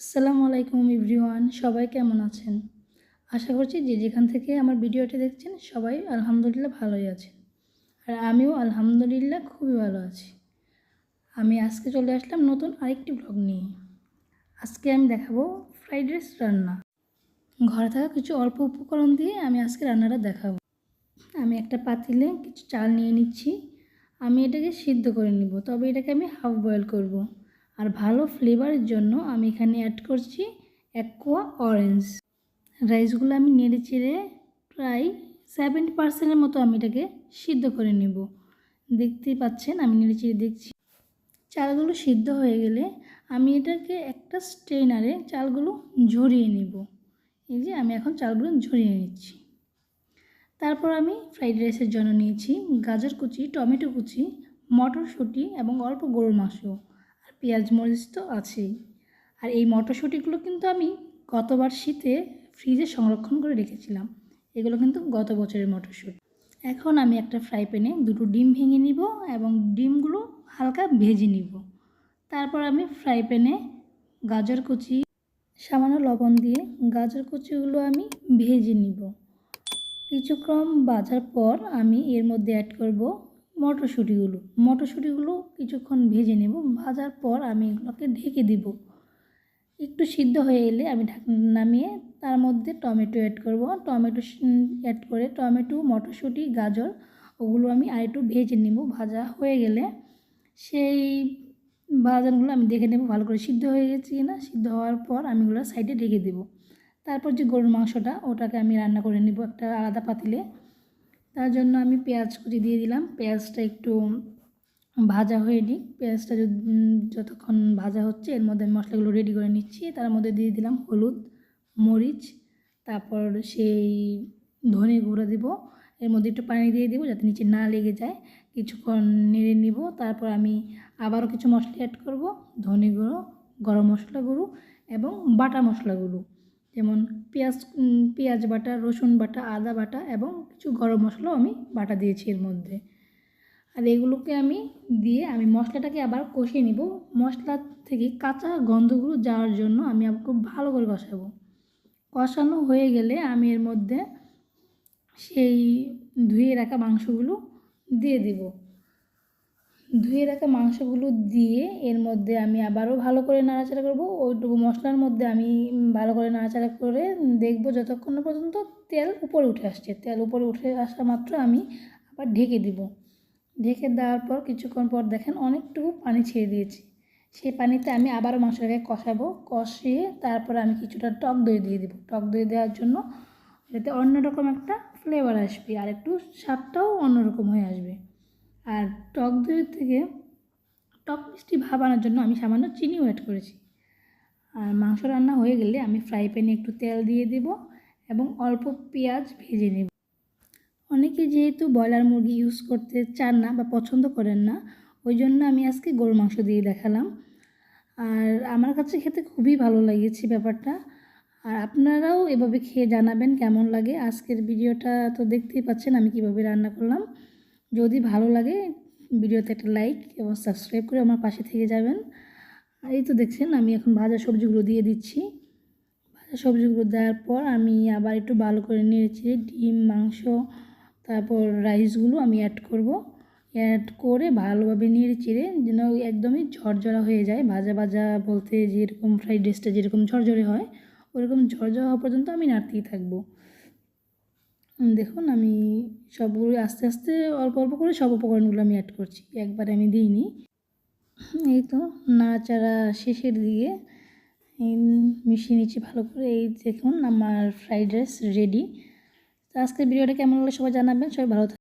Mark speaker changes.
Speaker 1: আসসালামু আলাইকুম এভরিওয়ান, সবাই কেমন আছেন? আশা করছি যে যেখান থেকে আমার ভিডিওটি দেখছেন সবাই আলহামদুলিল্লাহ ভালোই আছেন। আর আমিও আলহামদুলিল্লাহ খুবই ভালো আছি। আমি আজকে চলে আসলাম নতুন আরেকটি ব্লগ নিয়ে। আজকে আমি দেখাবো ফ্রাইড রাইস রান্না। ঘরে থাকা কিছু অল্প উপকরণ দিয়ে আমি আজকে রান্নাটা দেখাবো। আমি একটা পাতিলে কিছু চাল নিয়ে নিচ্ছি। আমি এটাকে সিদ্ধ করে নিব, তবে এটাকে আমি হাফ বয়েল করব। আর ভালো ফ্লেভারের জন্য আমি এখানে অ্যাড করছি অ্যাকোয়া অরেঞ্জ রাইসগুলো আমি নেড়ে চেড়ে প্রায় সেভেন্টি পার্সেন্টের মতো আমি এটাকে সিদ্ধ করে নেব। দেখতেই পাচ্ছেন, আমি নেড়ে চেড়ে দেখছি। চালগুলো সিদ্ধ হয়ে গেলে আমি এটাকে একটা স্ট্রেনারে চালগুলো ঝরিয়ে নেব। এই যে আমি এখন চালগুলো ঝরিয়ে নিচ্ছি। তারপর আমি ফ্রাইড রাইসের জন্য নিয়েছি গাজর কুচি, টমেটো কুচি, মটরশুঁটি এবং অল্প গরুর মাংস। পেঁয়াজ মরিচ তো আছেই। আর এই মটরশুঁটিগুলো কিন্তু আমি গতবার শীতে ফ্রিজে সংরক্ষণ করে রেখেছিলাম। এগুলো কিন্তু গত বছরের মটরশুঁটি। এখন আমি একটা ফ্রাই প্যানে দুটো ডিম ভেঙে নিব এবং ডিমগুলো হালকা ভেজে নিব। তারপর আমি ফ্রাই প্যানে গাজর কুচি, সামান্য লবণ দিয়ে গাজর কুচিগুলো আমি ভেজে নিব। কিছুক্ষণ বাজার পর আমি এর মধ্যে অ্যাড করব মটরশুঁটিগুলো। মটরশুঁটিগুলো কিছুক্ষণ ভেজে নেব, ভাজার পর আমি এগুলোকে ঢেকে দিব। একটু সিদ্ধ হয়ে এলে আমি ঢাকনা নামিয়ে তার মধ্যে টমেটো অ্যাড করব। টমেটো অ্যাড করে টমেটো, মটরশুঁটি, গাজর, ওগুলো আমি আর একটু ভেজে নেব। ভাজা হয়ে গেলে সেই ভাজাগুলো আমি দেখে নেব ভালো করে সিদ্ধ হয়ে গেছে কি না সিদ্ধ হওয়ার পর আমি ওগুলো সাইডে ঢেকে দেবো। তারপর যে গরুর মাংসটা, ওটাকে আমি রান্না করে নেব একটা আলাদা পাতিলে। তার জন্য আমি পেঁয়াজ কুচি দিয়ে দিলাম। পেঁয়াজটা একটু ভাজা হয়ে নিই পেঁয়াজটা যতক্ষণ ভাজা হচ্ছে, এর মধ্যে মশলাগুলো রেডি করে নিচ্ছি। তার মধ্যে দিয়ে দিলাম হলুদ, মরিচ, তারপর সেই ধনে গুঁড়ো দিব। এর মধ্যে একটু পানি দিয়ে দেবো যাতে নিচে না লেগে যায়। কিছুক্ষণ নেড়ে নিব। তারপর আমি আবারও কিছু মশলা অ্যাড করব। ধনে গুঁড়ো, গরম মশলা গুঁড়ো এবং বাটা মশলাগুলো যেমন পেঁয়াজ পেঁয়াজ বাটা, রসুন বাটা, আদা বাটা এবং কিছু গরম মশলাও আমি বাটা দিয়েছি এর মধ্যে। আর এগুলোকে আমি দিয়ে আমি মশলাটাকে আবার কষিয়ে নিব। মশলা থেকে কাঁচা গন্ধগুলো যাওয়ার জন্য আমি আবার খুব ভালো করে কষাবো। কষানো হয়ে গেলে আমি এর মধ্যে সেই ধুয়ে রাখা মাংসগুলো দিয়ে দিব। ধুয়ে রাখা মাংসগুলো দিয়ে এর মধ্যে আমি আবারও ভালো করে নাড়াচাড়া করব। ওইটুকু মশলার মধ্যে আমি ভালো করে নাড়াচাড়া করে দেখব যতক্ষণ না পর্যন্ত তেল উপরে উঠে আসছে। তেল উপরে উঠে আসা মাত্র আমি আবার ঢেকে দিব। ঢেকে দেওয়ার পর কিছুক্ষণ পর দেখেন অনেকটুকু পানি ছেড়ে দিয়েছি। সেই পানিতে আমি আবারও মাংসটাকে কষাবো। কষিয়ে তারপর আমি কিছুটা টক দই দিয়ে দিব। টক দই দেওয়ার জন্য যাতে অন্যরকম একটা ফ্লেভার আসবে আর একটু স্বাদটাও অন্যরকম হয়ে আসবে। আর টক দইয়ের থেকে টক মিষ্টি ভাব আনার জন্য আমি সামান্য চিনিও অ্যাড করেছি। আর মাংস রান্না হয়ে গেলে আমি ফ্রাই প্যানে একটু তেল দিয়ে দেব এবং অল্প পেঁয়াজ ভেজে নেব। অনেকে যেহেতু ব্রয়লার মুরগি ইউজ করতে চান না বা পছন্দ করেন না, ওই জন্য আমি আজকে গরুর মাংস দিয়ে দেখালাম। আর আমার কাছে খেতে খুবই ভালো লেগেছে ব্যাপারটা। আর আপনারাও এভাবে খেয়ে জানাবেন কেমন লাগে। আজকের ভিডিওটা তো দেখতেই পাচ্ছেন আমি কীভাবে রান্না করলাম। যদি ভালো লাগে ভিডিওতে একটা লাইক এবং সাবস্ক্রাইব করে আমার পাশে থেকে যাবেন। আর এই তো দেখছেন, আমি এখন ভাজা সবজিগুলো দিয়ে দিচ্ছি। ভাজা সবজিগুলো দেওয়ার পর আমি আবার একটু ভালো করে নিয়েছি ডিম, মাংস, তারপর রাইসগুলো আমি অ্যাড করব। অ্যাড করে ভালোভাবে নেড়ে চেড়ে যেন একদমই ঝরঝরা হয়ে যায়। ভাজা ভাজা বলতে যেরকম ফ্রাইড রাইসটা যেরকম ঝরঝরে হয়, ওরকম ঝরঝরা হওয়া পর্যন্ত আমি নাড়তেই থাকব। দেখুন, আমি সবগুলো আস্তে আস্তে, অল্প অল্প করে সব উপকরণগুলো আমি অ্যাড করছি। একবার আমি দিইনি। এই তো, নাড়াচাড়া শেষের দিকে মিশিয়ে নিচ্ছি ভালো করে। এই দেখুন, আমার ফ্রাইড রাইস রেডি তো আজকের ভিডিওটা কেমন হলে সবাই জানাবেন। সবাই ভালো